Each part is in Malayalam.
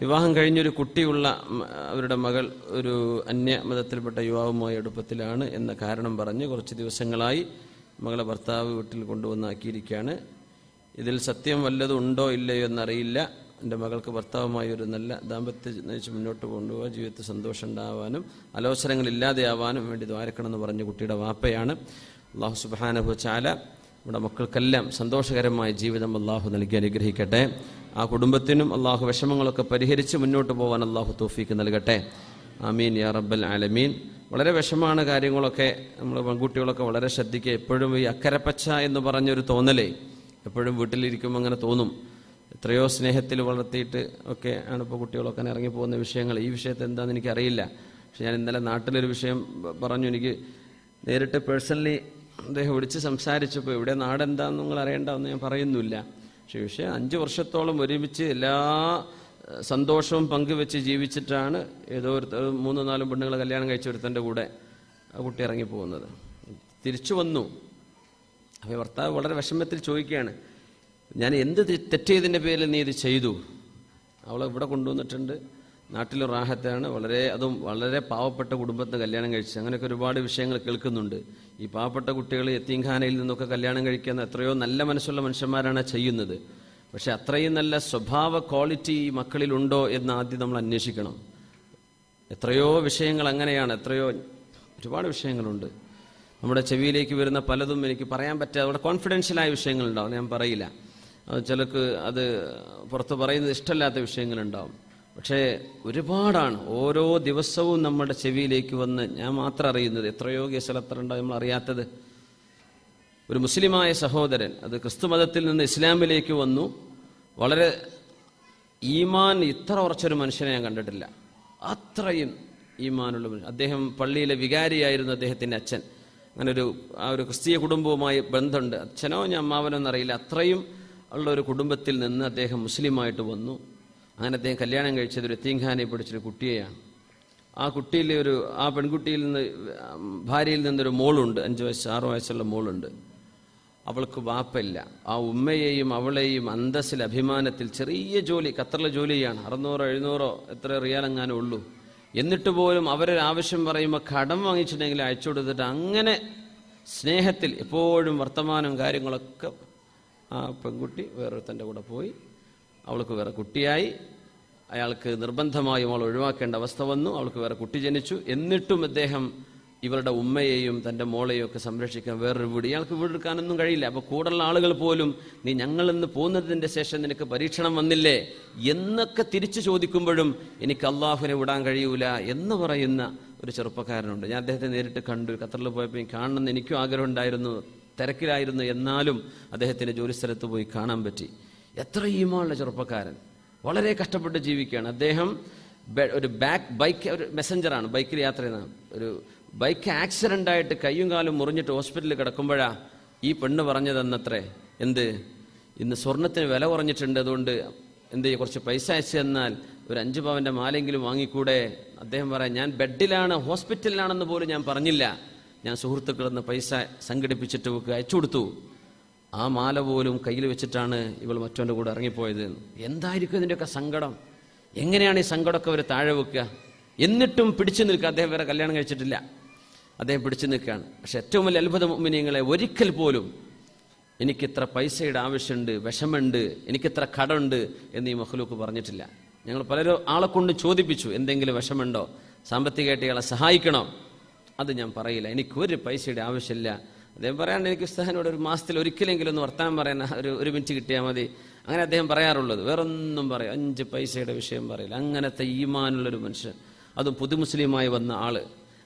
വിവാഹം കഴിഞ്ഞൊരു കുട്ടിയുള്ള അവരുടെ മകൾ ഒരു അന്യ മതത്തിൽപ്പെട്ട യുവാവുമായി അടുപ്പത്തിലാണ് എന്ന കാരണം പറഞ്ഞ് കുറച്ച് ദിവസങ്ങളായി മകളെ ഭർത്താവ് വീട്ടിൽ കൊണ്ടുവന്നാക്കിയിരിക്കുകയാണ്. ഇതിൽ സത്യം വല്ലതും ഉണ്ടോ ഇല്ലയോ എന്നറിയില്ല. എന്റെ മകൾക്ക് ഭർത്താവുമായി ഒരു നല്ല ദാമ്പത്യ നയിച്ച് മുന്നോട്ട് കൊണ്ടുപോകാൻ ജീവിതത്തിൽ സന്തോഷം ഉണ്ടാവാനും അലോസരങ്ങൾ ഇല്ലാതെയാവാനും വേണ്ടി ദ്വാരക്കണമെന്ന് പറഞ്ഞ കുട്ടിയുടെ വാപ്പയാണ്. അള്ളാഹു സുബാനഹു ചാല നമ്മുടെ മക്കൾക്കെല്ലാം സന്തോഷകരമായ ജീവിതം അള്ളാഹു നൽകി അനുഗ്രഹിക്കട്ടെ. ആ കുടുംബത്തിനും അള്ളാഹു വിഷമങ്ങളൊക്കെ പരിഹരിച്ച് മുന്നോട്ട് പോകാൻ അള്ളാഹു തോഫീക്ക് നൽകട്ടെ. ആമീൻ യാ റബ്ബൽ ആലമീൻ. വളരെ വിഷമാണ് കാര്യങ്ങളൊക്കെ. നമ്മൾ പെൺകുട്ടികളൊക്കെ വളരെ ശ്രദ്ധിക്കുക. എപ്പോഴും ഈ അക്കരപ്പച്ച എന്ന് പറഞ്ഞൊരു തോന്നലേ എപ്പോഴും വീട്ടിലിരിക്കുമ്പോൾ അങ്ങനെ തോന്നും. എത്രയോ സ്നേഹത്തിൽ വളർത്തിയിട്ട് ഒക്കെ ആണ് ഇപ്പോൾ കുട്ടികളൊക്കെ ഇറങ്ങി പോകുന്ന വിഷയങ്ങൾ. ഈ വിഷയത്തെ എന്താണെന്ന് എനിക്കറിയില്ല. പക്ഷെ ഞാൻ ഇന്നലെ നാട്ടിലൊരു വിഷയം പറഞ്ഞു. എനിക്ക് നേരിട്ട് പേഴ്സണലി അദ്ദേഹം വിളിച്ച് സംസാരിച്ചപ്പോൾ ഇവിടെ നാടെന്താണെന്ന് നിങ്ങൾ അറിയേണ്ടതെന്ന് ഞാൻ പറയുന്നില്ല പക്ഷേ അഞ്ച് വർഷത്തോളം ഒരുമിച്ച് എല്ലാ സന്തോഷവും പങ്കുവെച്ച് ജീവിച്ചിട്ടാണ് ഏതോ ഒരു മൂന്നോ നാലും പെണ്ണുങ്ങൾ കല്യാണം കഴിച്ച ഒരുത്തന്റെ കൂടെ ആ കുട്ടി ഇറങ്ങി പോകുന്നത്. തിരിച്ചു വന്നു. അപ്പോൾ ഭർത്താവ് വളരെ വിഷമത്തിൽ ചോദിക്കുകയാണ് ഞാൻ എന്ത് തെറ്റ് പേരിൽ നീ ഇത് ചെയ്തു? അവളെ ഇവിടെ കൊണ്ടുവന്നിട്ടുണ്ട്. നാട്ടിൽ റാഹത്താണ് വളരെ അതും വളരെ പാവപ്പെട്ട കുടുംബത്തിന് കല്യാണം കഴിച്ച് അങ്ങനെയൊക്കെ ഒരുപാട് വിഷയങ്ങൾ കേൾക്കുന്നുണ്ട്. ഈ പാവപ്പെട്ട കുട്ടികൾ യത്തീംഖാനയിൽ നിന്നൊക്കെ കല്യാണം കഴിക്കുന്ന എത്രയോ നല്ല മനസ്സുള്ള മനുഷ്യന്മാരാണ് ചെയ്യുന്നത്. പക്ഷെ അത്രയും നല്ല സ്വഭാവ ക്വാളിറ്റി ഈ മക്കളിലുണ്ടോ എന്ന് ആദ്യം നമ്മൾ അന്വേഷിക്കണം. എത്രയോ വിഷയങ്ങൾ അങ്ങനെയാണ് എത്രയോ ഒരുപാട് വിഷയങ്ങളുണ്ട്. നമ്മുടെ ചെവിയിലേക്ക് വരുന്ന പലതും എനിക്ക് പറയാൻ പറ്റാതെ അവിടെ കോൺഫിഡൻഷ്യലായ വിഷയങ്ങളുണ്ടാവും ഞാൻ പറയില്ല. അത് ചിലക്ക് അത് പുറത്ത് പറയുന്നത് ഇഷ്ടമല്ലാത്ത വിഷയങ്ങളുണ്ടാവും. പക്ഷേ ഒരുപാടാണ്. ഓരോ ദിവസവും നമ്മുടെ ചെവിയിലേക്ക് വന്ന് ഞാൻ മാത്രം അറിയുന്നത് എത്രയോ കേസിൽ എത്ര ഉണ്ടാവും നമ്മൾ അറിയാത്തത്. ഒരു മുസ്ലിമായ സഹോദരൻ അത് ക്രിസ്തു മതത്തിൽ നിന്ന് ഇസ്ലാമിലേക്ക് വന്നു. വളരെ ഈമാൻ ഇത്ര ഉറച്ചൊരു മനുഷ്യനെ ഞാൻ കണ്ടിട്ടില്ല. അത്രയും ഈമാനുള്ള മനുഷ്യൻ അദ്ദേഹം പള്ളിയിലെ വികാരിയായിരുന്നു അദ്ദേഹത്തിന്റെ അച്ഛൻ. അങ്ങനെ ഒരു ആ ഒരു ക്രിസ്തീയ കുടുംബവുമായി ബന്ധമുണ്ട്. അച്ഛനോ ഞാൻ അമ്മാവനോ എന്നറിയില്ല. അത്രയും ഉള്ള ഒരു കുടുംബത്തിൽ നിന്ന് അദ്ദേഹം മുസ്ലിമായിട്ട് വന്നു. അങ്ങനെ അദ്ദേഹം കല്യാണം കഴിച്ചത് ഒരു എത്തീംഖാനെ പിടിച്ചൊരു കുട്ടിയെയാണ്. ആ കുട്ടിയിലെ ഒരു ആ പെൺകുട്ടിയിൽ നിന്ന് ഭാര്യയിൽ നിന്നൊരു മോളുണ്ട് അഞ്ച് വയസ്സ് ആറ് വയസ്സുള്ള മോളുണ്ട്. അവൾക്ക് വാപ്പല്ല ആ ഉമ്മയെയും അവളെയും അന്തസ്സിൽ അഭിമാനത്തിൽ ചെറിയ ജോലി ഖത്തറിലെ ജോലിയാണ്. അറുന്നൂറോ എഴുന്നൂറോ എത്ര റിയാലെങ്ങാനും ഉള്ളൂ. എന്നിട്ട് പോലും അവരൊരു ആവശ്യം പറയുമ്പോൾ കടം വാങ്ങിച്ചിട്ടുണ്ടെങ്കിൽ അയച്ചു കൊടുത്തിട്ട് അങ്ങനെ സ്നേഹത്തിൽ എപ്പോഴും വർത്തമാനം കാര്യങ്ങളൊക്കെ ആ പെൺകുട്ടി വേറൊരുത്തന്റെ കൂടെ പോയി അവൾക്ക് വേറെ കുട്ടിയായി. അയാൾക്ക് നിർബന്ധമായും അവൾ ഒഴിവാക്കേണ്ട അവസ്ഥ വന്നു. അവൾക്ക് വേറെ കുട്ടി ജനിച്ചു. എന്നിട്ടും അദ്ദേഹം ഇവരുടെ ഉമ്മയെയും തന്റെ മോളെയും ഒക്കെ സംരക്ഷിക്കാൻ വേറൊരു വീട്. ഇയാൾക്ക് വീടെടുക്കാനൊന്നും കഴിയില്ല. അപ്പോൾ കൂടുതലുള്ള ആളുകൾ പോലും നീ ഞങ്ങളിന്ന് പോകുന്നതിന്റെ ശേഷം നിനക്ക് പരീക്ഷണം വന്നില്ലേ? എന്നൊക്കെ തിരിച്ചു ചോദിക്കുമ്പോഴും എനിക്ക് അള്ളാഹുവിനെ വിടാൻ കഴിയൂല എന്ന് പറയുന്ന ഒരു ചെറുപ്പക്കാരനുണ്ട്. ഞാൻ അദ്ദേഹത്തെ നേരിട്ട് കണ്ടു. ഖത്തറിൽ പോയപ്പോൾ കാണണമെന്ന് എനിക്കും ആഗ്രഹമുണ്ടായിരുന്നു തിരക്കിലായിരുന്നു. എന്നാലും അദ്ദേഹത്തിന്റെ ജോലിസ്ഥലത്ത് പോയി കാണാൻ പറ്റി. എത്ര ഈമാനുള്ള ചെറുപ്പക്കാരൻ. വളരെ കഷ്ടപ്പെട്ട് ജീവിക്കുകയാണ്. അദ്ദേഹം ഒരു ബാക്ക് ബൈക്ക് ഒരു മെസ്സഞ്ചറാണ്. ബൈക്കിൽ യാത്ര ചെയ്യുന്ന ഒരു ബൈക്ക് ആക്സിഡന്റ് ആയിട്ട് കൈയും കാലും മുറിഞ്ഞിട്ട് ഹോസ്പിറ്റലിൽ കിടക്കുമ്പോഴാ ഈ പെണ്ണ് പറഞ്ഞതെന്നത്രേ. എന്ത്? ഇന്ന് സ്വർണത്തിന് വില കുറഞ്ഞിട്ടുണ്ട്. അതുകൊണ്ട് എന്ത് കുറച്ച് പൈസ അയച്ചു തന്നാൽ ഒരു അഞ്ച് പവന്റെ മാലെങ്കിലും വാങ്ങിക്കൂടെ? അദ്ദേഹം പറയാം ഞാൻ ബെഡിലാണ് ഹോസ്പിറ്റലിലാണെന്ന് പോലും ഞാൻ പറഞ്ഞില്ല. ഞാൻ സുഹൃത്തുക്കളിൽ നിന്ന് പൈസ സംഘടിപ്പിച്ചിട്ട് അയച്ചു കൊടുത്തു. ആ മാല പോലും കയ്യിൽ വെച്ചിട്ടാണ് ഇവൾ മറ്റവന്റെ കൂടെ ഇറങ്ങിപ്പോയത്. എന്തായിരിക്കും ഇതിന്റെയൊക്കെ സങ്കടം? എങ്ങനെയാണ് ഈ സങ്കടമൊക്കെ അവർ താഴെ വെക്കുക? എന്നിട്ടും പിടിച്ചു നിൽക്കുക. അദ്ദേഹം വേറെ കല്യാണം കഴിച്ചിട്ടില്ല. അദ്ദേഹം പിടിച്ചു നിൽക്കുകയാണ്. പക്ഷെ ഏറ്റവും വലിയ അത്ഭുത മുമ്പിനിങ്ങളെ ഒരിക്കൽ പോലും എനിക്കിത്ര പൈസയുടെ ആവശ്യമുണ്ട് വിഷമുണ്ട് എനിക്കിത്ര കടമുണ്ട് എന്ന് ഈ മഹ്ലൂക്ക് പറഞ്ഞിട്ടില്ല. ഞങ്ങൾ പലരും ആളെ കൊണ്ട് ചോദിപ്പിച്ചു എന്തെങ്കിലും വിഷമുണ്ടോ സാമ്പത്തികമായിട്ട് ഇയാളെ സഹായിക്കണം? അത് ഞാൻ പറയില്ല. എനിക്കൊരു പൈസയുടെ ആവശ്യമില്ല. അദ്ദേഹം പറയാണ്ട് എനിക്ക് ഉസ്താഹിനോട് ഒരു മാസത്തിൽ ഒരിക്കലെങ്കിലും ഒന്ന് വർത്തമാനം പറയാൻ ഒരു ഒരു മിനിറ്റ് കിട്ടിയാൽ മതി. അങ്ങനെ അദ്ദേഹം പറയാറുള്ളത്. വേറൊന്നും പറയാം അഞ്ച് പൈസയുടെ വിഷയം പറയില്ല. അങ്ങനത്തെ ഈമാനുള്ളൊരു മനുഷ്യൻ. അതും പുതുമുസ്ലിമായി വന്ന ആൾ.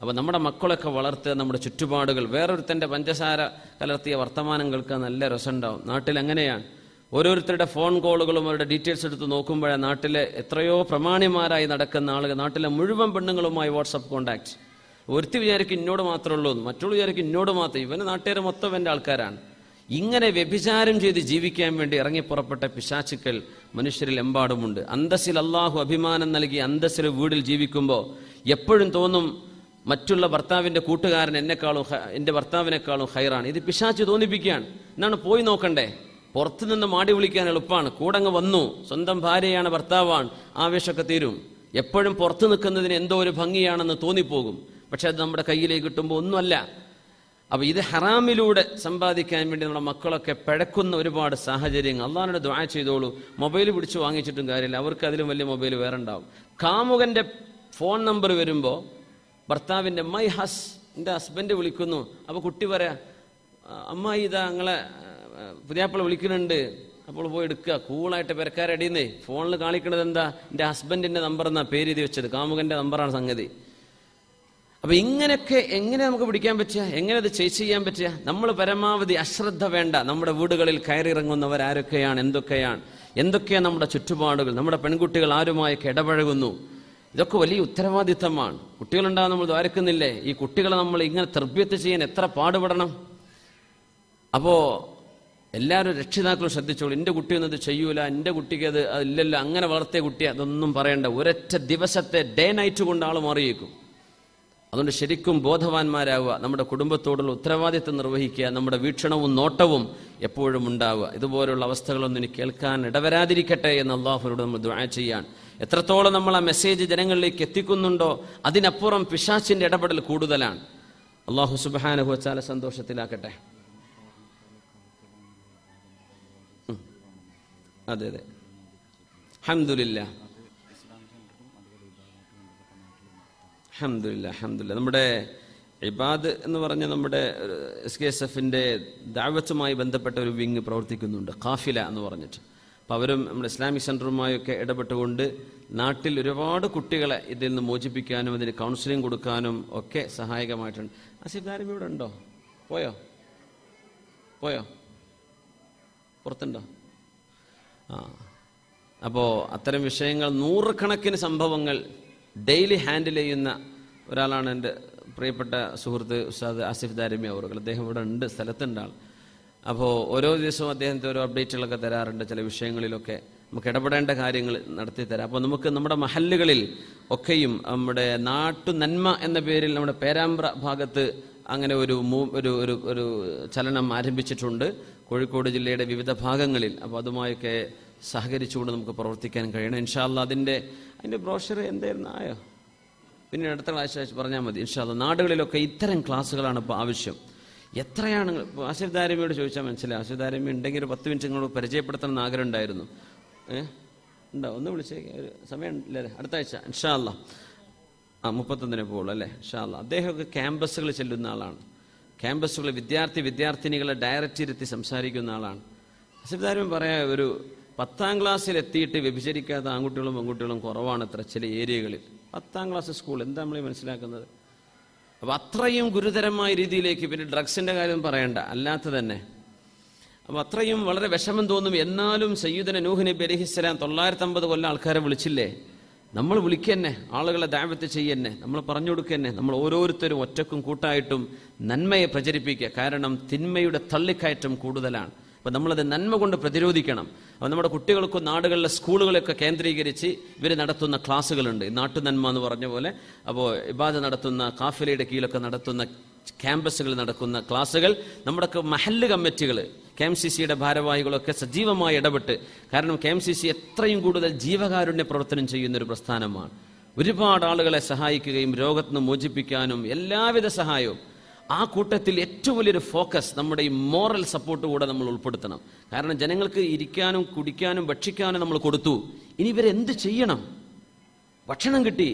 അപ്പോൾ നമ്മുടെ മക്കളൊക്കെ വളർത്തുക നമ്മുടെ ചുറ്റുപാടുകൾ. വേറൊരുത്തന്റെ പഞ്ചസാര കലർത്തിയ വർത്തമാനം കേൾക്കാൻ നല്ല രസമുണ്ടാവും. നാട്ടിൽ അങ്ങനെയാണ്. ഓരോരുത്തരുടെ ഫോൺ കോളുകളും അവരുടെ ഡീറ്റെയിൽസ് എടുത്ത് നോക്കുമ്പോഴേ നാട്ടിലെ എത്രയോ പ്രമാണിമാരായി നടക്കുന്ന ആളുകൾ നാട്ടിലെ മുഴുവൻ പെണ്ണുങ്ങളുമായി വാട്സപ്പ് കോണ്ടാക്ട് ഒരുത്തി വിചാരിക്കും ഇന്നോട് മാത്രമേ ഉള്ളൂ മറ്റുള്ള വിചാരിക്കും ഇന്നോട് മാത്രം. ഇവന് നാട്ടുകാർ മൊത്തം എന്റെ ആൾക്കാരാണ്. ഇങ്ങനെ വ്യഭിചാരം ചെയ്ത് ജീവിക്കാൻ വേണ്ടി ഇറങ്ങി പുറപ്പെട്ട മനുഷ്യരിൽ എമ്പാടുമുണ്ട്. അന്തസ്സിൽ അള്ളാഹു അഭിമാനം നൽകി അന്തസ്സിൽ വീടിൽ ജീവിക്കുമ്പോൾ എപ്പോഴും തോന്നും മറ്റുള്ള ഭർത്താവിന്റെ കൂട്ടുകാരൻ എന്നെക്കാളും എന്റെ ഭർത്താവിനേക്കാളും ഹൈറാണ്. ഇത് പിശാച്ച് തോന്നിപ്പിക്കുകയാണ്. എന്നാണ് പോയി നോക്കണ്ടേ? പുറത്തു നിന്ന് മാടി വിളിക്കാൻ എളുപ്പമാണ് കൂടങ്ങ് വന്നു. സ്വന്തം ഭാര്യയാണ് ഭർത്താവാണ്. ആവേശമൊക്കെ തീരും. എപ്പോഴും പുറത്തു നിൽക്കുന്നതിന് എന്തോ ഒരു ഭംഗിയാണെന്ന് തോന്നിപ്പോകും. പക്ഷെ അത് നമ്മുടെ കയ്യിലേക്ക് കിട്ടുമ്പോൾ ഒന്നുമല്ല. അപ്പോൾ ഇത് ഹറാമിലൂടെ സമ്പാദിക്കാൻ വേണ്ടി നമ്മുടെ മക്കളൊക്കെ പഴക്കുന്ന ഒരുപാട് സാഹചര്യങ്ങൾ. അള്ളാഹിനോട് ദ്വാ ചെയ്തോളൂ. മൊബൈൽ പിടിച്ച് വാങ്ങിച്ചിട്ടും കാര്യമില്ല. അവർക്ക് അതിലും വലിയ മൊബൈൽ വേറെ ഉണ്ടാവും. കാമുകന്റെ ഫോൺ നമ്പർ വരുമ്പോൾ ഭർത്താവിന്റെ മൈ ഹസ് എന്റെ ഹസ്ബൻഡ് വിളിക്കുന്നു. അപ്പോൾ കുട്ടി പറയാ അമ്മ ഇതാ ഞങ്ങളെ പുതിയാപ്പിള വിളിക്കുന്നുണ്ട്. അപ്പോൾ പോയി എടുക്കുക. കൂളായിട്ട് പെരക്കാരടിയുന്നേ. ഫോണിൽ കാണിക്കണത് എന്താ? എന്റെ ഹസ്ബൻഡിന്റെ നമ്പർ എന്നാ പേര് എഴുതി വെച്ചത്. കാമുകന്റെ നമ്പറാണ് സംഗതി. അപ്പൊ ഇങ്ങനെയൊക്കെ എങ്ങനെ നമുക്ക് പിടിക്കാൻ പറ്റുക? എങ്ങനെ അത് ചേച്ച് ചെയ്യാൻ പറ്റുക? നമ്മൾ പരമാവധി അശ്രദ്ധ വേണ്ട. നമ്മുടെ വീടുകളിൽ കയറിയിറങ്ങുന്നവർ ആരൊക്കെയാണ്? എന്തൊക്കെയാണ്? എന്തൊക്കെയാണ് നമ്മുടെ ചുറ്റുപാടുകൾ? നമ്മുടെ പെൺകുട്ടികൾ ആരുമായൊക്കെ ഇടപഴകുന്നു? ഇതൊക്കെ വലിയ ഉത്തരവാദിത്തമാണ്. കുട്ടികളുണ്ടാകാൻ നമ്മൾ ദ്വാരക്കുന്നില്ലേ? ഈ കുട്ടികളെ നമ്മൾ ഇങ്ങനെ തർബ്യത്ത് ചെയ്യാൻ എത്ര പാടുപെടണം? അപ്പോൾ എല്ലാവരും രക്ഷിതാക്കളും ശ്രദ്ധിച്ചോളൂ. എന്റെ കുട്ടിയൊന്നും അത് ചെയ്യൂല. എന്റെ കുട്ടിക്ക് അത് ഇല്ലല്ലോ. അങ്ങനെ വളർത്തിയ കുട്ടി അതൊന്നും പറയണ്ട. ഒരൊറ്റ ദിവസത്തെ ഡേ നൈറ്റ് കൊണ്ട് ആൾ മാറിയേക്കും. അതുകൊണ്ട് ശരിക്കും ബോധവാന്മാരാവുക നമ്മുടെ കുടുംബത്തോടുള്ള ഉത്തരവാദിത്വം നിർവഹിക്കുക നമ്മുടെ വീക്ഷണവും നോട്ടവും എപ്പോഴും ഉണ്ടാവുക. ഇതുപോലുള്ള അവസ്ഥകളൊന്നും ഇനി കേൾക്കാൻ ഇടവരാതിരിക്കട്ടെ എന്ന് അള്ളാഹുനോട് നമ്മൾ ദുആ ചെയ്യാൻ എത്രത്തോളം നമ്മൾ ആ മെസ്സേജ് ജനങ്ങളിലേക്ക് എത്തിക്കുന്നുണ്ടോ അതിനപ്പുറം പിശാച്ചിന്റെ ഇടപെടൽ കൂടുതലാണ്. അള്ളാഹു സുബാനഹു വച്ചാല സന്തോഷത്തിലാക്കട്ടെ. അതെ അതെ. ഹംദുലില്ലാ അഹമ്മദില്ല അഹമ്മദില്ല നമ്മുടെ ഇബാദ് എന്ന് പറഞ്ഞ നമ്മുടെ എസ് കെ എസ് എഫിന്റെ ദാവത്തുമായി ബന്ധപ്പെട്ട ഒരു വിങ് പ്രവർത്തിക്കുന്നുണ്ട് കാഫില എന്ന് പറഞ്ഞിട്ട്. അപ്പോൾ അവരും നമ്മുടെ ഇസ്ലാമിക് സെന്ററുമായൊക്കെ ഇടപെട്ടുകൊണ്ട് നാട്ടിൽ ഒരുപാട് കുട്ടികളെ ഇതിൽ നിന്ന് മോചിപ്പിക്കാനും അതിന് കൗൺസിലിംഗ് കൊടുക്കാനും ഒക്കെ സഹായകമായിട്ടുണ്ട്. ആസിഫ് ദാരിമി ഇവിടെ ഉണ്ടോ? പോയോ? പോയോ? പുറത്തുണ്ടോ? ആ. അപ്പോൾ അത്തരം വിഷയങ്ങൾ നൂറുകണക്കിന് സംഭവങ്ങൾ ഡെയിലി ഹാൻഡിൽ ചെയ്യുന്ന ഒരാളാണ് എന്റെ പ്രിയപ്പെട്ട സുഹൃത്ത് ഉസ്താദ് ആസിഫ് ദാരമി അവർ അദ്ദേഹം ഇവിടെ ഉണ്ട് സ്ഥലത്തുണ്ട് ആൾ. അപ്പോൾ ഓരോ ദിവസവും അദ്ദേഹത്തെ ഓരോ അപ്ഡേറ്റുകളൊക്കെ തരാറുണ്ട് ചില വിഷയങ്ങളിലൊക്കെ. നമുക്ക് ഇടപെടേണ്ട കാര്യങ്ങൾ നടത്തി തരാം. അപ്പോൾ നമുക്ക് നമ്മുടെ മഹല്ലുകളിൽ ഒക്കെയും നമ്മുടെ നാട്ടു നന്മ എന്ന പേരിൽ നമ്മുടെ പേരാമ്പ്ര ഭാഗത്ത് അങ്ങനെ ഒരു ഒരു ഒരു ഒരു ചലനം ആരംഭിച്ചിട്ടുണ്ട്. കോഴിക്കോട് ജില്ലയുടെ വിവിധ ഭാഗങ്ങളിൽ. അപ്പോൾ അതുമായൊക്കെ സഹകരിച്ചുകൊണ്ട് നമുക്ക് പ്രവർത്തിക്കാൻ കഴിയണം. ഇൻഷാല്ല അതിന്റെ അതിന്റെ ബ്രോഷർ എന്തായിരുന്നു? ആയോ? പിന്നെ അടുത്ത ക്ലാസ് പറഞ്ഞാൽ മതി ഇൻഷാല്ല നാടുകളിലൊക്കെ ഇത്തരം ക്ലാസ്സുകളാണ് ഇപ്പോൾ ആവശ്യം. എത്രയാണ് ദാരമിയോട് ചോദിച്ചാൽ മനസ്സിലായി. ആസിഫ് ദാരമി ഉണ്ടെങ്കിൽ ഒരു പത്ത് മിനിറ്റ് നിങ്ങളോട് പരിചയപ്പെടുത്തണം എന്ന് ആഗ്രഹം ഉണ്ടായിരുന്നു. ഏഹ് ഉണ്ടോ? ഒന്ന് വിളിച്ചേ സമയം ഇല്ലേ അടുത്ത ആഴ്ച. ഇൻഷാല്ല ആ മുപ്പത്തൊന്നിനെ പോകുള്ളൂ അല്ലേ? ഇൻഷാല്ല അദ്ദേഹമൊക്കെ ക്യാമ്പസുകൾ ചെല്ലുന്ന ആളാണ്. ക്യാമ്പസുകൾ വിദ്യാർത്ഥി വിദ്യാർത്ഥിനികളെ ഡയറക്റ്റ് ഇരുത്തി സംസാരിക്കുന്ന ആളാണ്. അസിഫ്താരും പറയാ ഒരു പത്താം ക്ലാസ്സിൽ എത്തിയിട്ട് വ്യഭിചരിക്കാത്ത ആൺകുട്ടികളും പെൺകുട്ടികളും കുറവാണ് അത്ര ചില ഏരിയകളിൽ. പത്താം ക്ലാസ് സ്കൂൾ എന്താ നമ്മൾ മനസ്സിലാക്കുന്നത്? അപ്പോൾ അത്രയും ഗുരുതരമായ രീതിയിലേക്ക് പിന്നെ ഡ്രഗ്സിന്റെ കാര്യം പറയണ്ട. അല്ലാത്ത തന്നെ അപ്പോൾ അത്രയും വളരെ വിഷമം തോന്നും. എന്നാലും സയ്യിദന നൂഹ് നബി തൊള്ളായിരത്തി അമ്പത് കൊല്ലം ആൾക്കാരെ വിളിച്ചില്ലേ? നമ്മൾ വിളിക്കന്നെ. ആളുകളെ ദാവത്ത് ചെയ്യന്നെ. നമ്മൾ പറഞ്ഞു കൊടുക്കന്നെ നമ്മൾ ഓരോരുത്തരും ഒറ്റക്കും കൂട്ടായിട്ടും നന്മയെ പ്രചരിപ്പിക്കുക. കാരണം തിന്മയുടെ തള്ളിക്കയറ്റം കൂടുതലാണ്. അപ്പോൾ നമ്മളത് നന്മ കൊണ്ട് പ്രതിരോധിക്കണം. അപ്പോൾ നമ്മുടെ കുട്ടികൾക്കും നാടുകളിലെ സ്കൂളുകളൊക്കെ കേന്ദ്രീകരിച്ച് ഇവർ നടത്തുന്ന ക്ലാസ്സുകളുണ്ട്. നാട്ടു നന്മ എന്ന് പറഞ്ഞ പോലെ അപ്പോൾ ഇബാദ നടത്തുന്ന കാഫിലയുടെ കീഴിലൊക്കെ നടത്തുന്ന ക്യാമ്പസുകളിൽ നടക്കുന്ന ക്ലാസ്സുകൾ നമ്മുടെ മഹല്ല് കമ്മിറ്റികൾ കെ എം സി സിയുടെ ഭാരവാഹികളൊക്കെ സജീവമായി ഇടപെട്ട് കാരണം കെ എം സി സി എത്രയും കൂടുതൽ ജീവകാരുണ്യ പ്രവർത്തനം ചെയ്യുന്ന ഒരു പ്രസ്ഥാനമാണ്. ഒരുപാട് ആളുകളെ സഹായിക്കുകയും രോഗത്തിന് മോചിപ്പിക്കാനും എല്ലാവിധ സഹായവും ആ കൂട്ടത്തിൽ ഏറ്റവും വലിയൊരു ഫോക്കസ് നമ്മുടെ ഈ മോറൽ സപ്പോർട്ട് കൂടെ നമ്മൾ ഉൾപ്പെടുത്തണം. കാരണം ജനങ്ങൾക്ക് ഇരിക്കാനും കുടിക്കാനും ഭക്ഷിക്കാനും നമ്മൾ കൊടുത്തു. ഇനി ഇവരെന്ത് ചെയ്യണം? ഭക്ഷണം കിട്ടി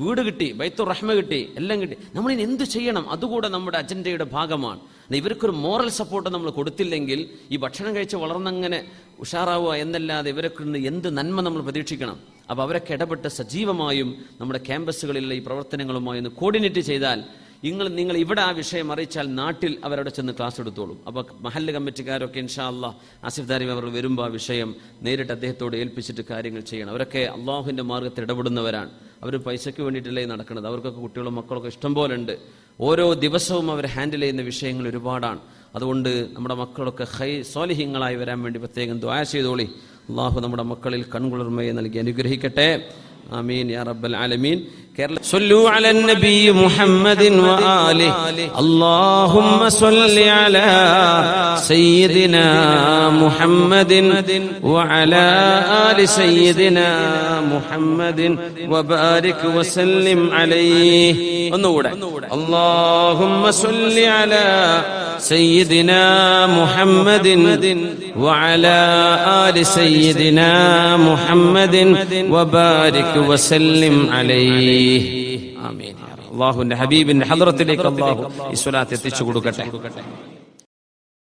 വീട് കിട്ടി ബൈത്തു റഹ്മ കിട്ടി എല്ലാം കിട്ടി. നമ്മൾ ഇനി എന്ത് ചെയ്യണം? അതുകൂടെ നമ്മുടെ അജണ്ടയുടെ ഭാഗമാണ്. ഇവർക്കൊരു മോറൽ സപ്പോർട്ട് നമ്മൾ കൊടുത്തില്ലെങ്കിൽ ഈ ഭക്ഷണം കഴിച്ച് വളർന്നങ്ങനെ ഉഷാറാവുക എന്നല്ലാതെ ഇവരൊക്കെ എന്ത് നന്മ നമ്മൾ പ്രതീക്ഷിക്കണം? അപ്പോൾ അവരൊക്കെ ഇടപെട്ട് സജീവമായും നമ്മുടെ ക്യാമ്പസുകളിലെ ഈ പ്രവർത്തനങ്ങളുമായി ഒന്ന് കോർഡിനേറ്റ് ചെയ്താൽ നിങ്ങൾ നിങ്ങൾ ഇവിടെ ആ വിഷയം അറിയിച്ചാൽ നാട്ടിൽ അവരവിടെ ചെന്ന് ക്ലാസ് എടുത്തോളും. അപ്പോൾ മഹല്ല് കമ്മിറ്റിക്കാരൊക്കെ ഇൻഷാ അല്ലാ ആസിഫ് ദാരിം അവർ വരുമ്പോൾ ആ വിഷയം നേരിട്ട് അദ്ദേഹത്തോട് ഏൽപ്പിച്ചിട്ട് കാര്യങ്ങൾ ചെയ്യണം. അവരൊക്കെ അള്ളാഹുവിന്റെ മാർഗത്തിൽ ഇടപെടുന്നവരാണ്. അവർ പൈസയ്ക്ക് വേണ്ടിയിട്ടല്ലേ നടക്കുന്നത്. അവർക്കൊക്കെ കുട്ടികളും മക്കളൊക്കെ ഇഷ്ടംപോലെ ഉണ്ട് ഓരോ ദിവസവും അവർ ഹാൻഡിൽ ചെയ്യുന്ന വിഷയങ്ങൾ ഒരുപാടാണ്. അതുകൊണ്ട് നമ്മുടെ മക്കളൊക്കെ ഹൈ സോലിഹ്യങ്ങളായി വരാൻ വേണ്ടി പ്രത്യേകം ദ്വായ ചെയ്തോളി. അള്ളാഹു നമ്മുടെ മക്കളിൽ കൺകുളിർമയെ നൽകി അനുഗ്രഹിക്കട്ടെ. ആമീൻ യാ റബ്ബൽ ആലമീൻ. കേരള സല്ലു അലൻ മുഹമ്മദിൻ വആലി അല്ലാഹുമ്മ സല്ലി അലാ സയ്യിദിനാ മുഹമ്മദിൻ വഅലാ ആലി സയ്യിദിനാ മുഹമ്മദിൻ വബാരിക് വസല്ലിം അലൈഹി. ഒന്നുകൂടെ. അല്ലാഹുമ്മ സല്ലി അലാ സയ്യിദിനാ മുഹമ്മദിൻ വഅലാ ആലി സയ്യിദിനാ മുഹമ്മദിൻ വബാരിക് വസല്ലിം അലൈഹി. അള്ളാഹുവിന്റെ ഹബീബിന്റെ ഹദ്രത്തിലേക്ക് അള്ളാഹു ഈ സ്വലാത്ത് എത്തിച്ചു കൊടുക്കട്ടെ.